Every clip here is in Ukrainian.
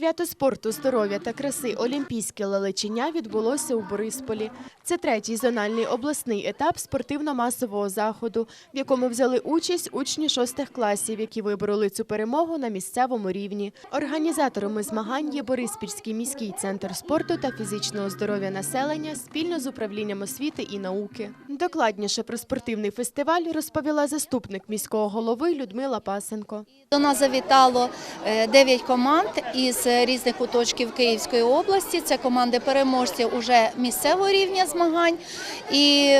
Свято спорту, здоров'я та краси Олімпійське лелечення відбулося у Борисполі. Це третій зональний обласний етап спортивно-масового заходу, в якому взяли участь учні шостих класів, які вибороли цю перемогу на місцевому рівні. Організаторами змагань є Бориспільський міський центр спорту та фізичного здоров'я населення спільно з управлінням освіти і науки. Докладніше про спортивний фестиваль розповіла заступник міського голови Людмила Пасенко. До нас завітало 9 команд із різних куточків Київської області. Це команди переможців уже місцевого рівня змагань. І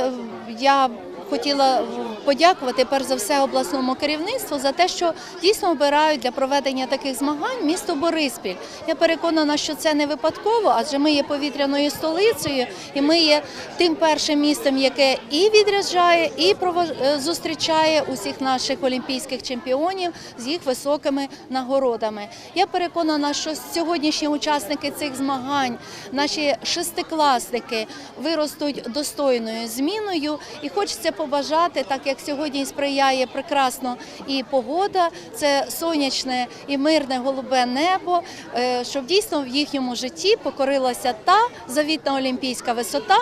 я хотіла подякувати перш за все обласному керівництву за те, що дійсно обирають для проведення таких змагань місто Бориспіль. Я переконана, що це не випадково, адже ми є повітряною столицею, і ми є тим першим містом, яке і відряджає, і е, зустрічає усіх наших олімпійських чемпіонів з їх високими нагородами. Я переконана, що сьогоднішні учасники цих змагань, наші шестикласники, виростуть достойною зміною. І хочеться побажати, так як сьогодні сприяє прекрасно і погода, це сонячне і мирне голубе небо, е, щоб дійсно в їхньому житті покорилася та завітна олімпійська висота.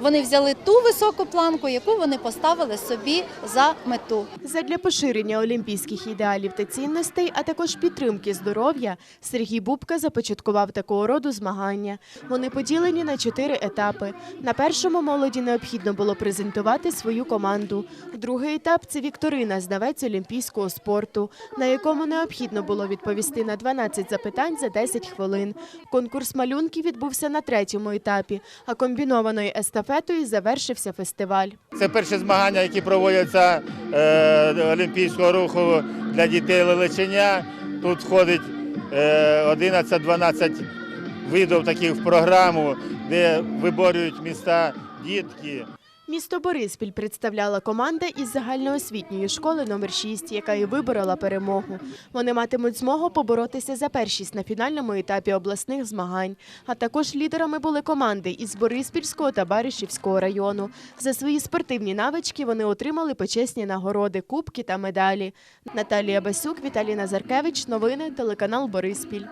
Вони взяли ту високу планку, яку вони поставили собі за мету. Задля поширення олімпійських ідеалів та цінностей, а також підтримки здоров'я, Сергій Бубка започаткував такого роду змагання. Вони поділені на чотири етапи. На першому молоді необхідно було презентувати свою команду. Другий етап це вікторина знавець олімпійського спорту, на якому необхідно було відповісти на 12 запитань за 10 хвилин. Конкурс малюнків відбувся на третьому етапі, а комбінованою естафетою завершився фестиваль. Це перші змагання, які проводяться е, олімпійського руху для дітей Лелечення. Тут входить е, 11-12 видів таких в програму, де виборюють міста дітки. Місто Бориспіль представляла команда із загальноосвітньої школи номер 6, яка і виборола перемогу. Вони матимуть змогу поборотися за першість на фінальному етапі обласних змагань. А також лідерами були команди із Бориспільського та Баришівського району. За свої спортивні навички вони отримали почесні нагороди, кубки та медалі. Наталія Басюк, Віталій Назаркевич. Новини телеканал Бориспіль.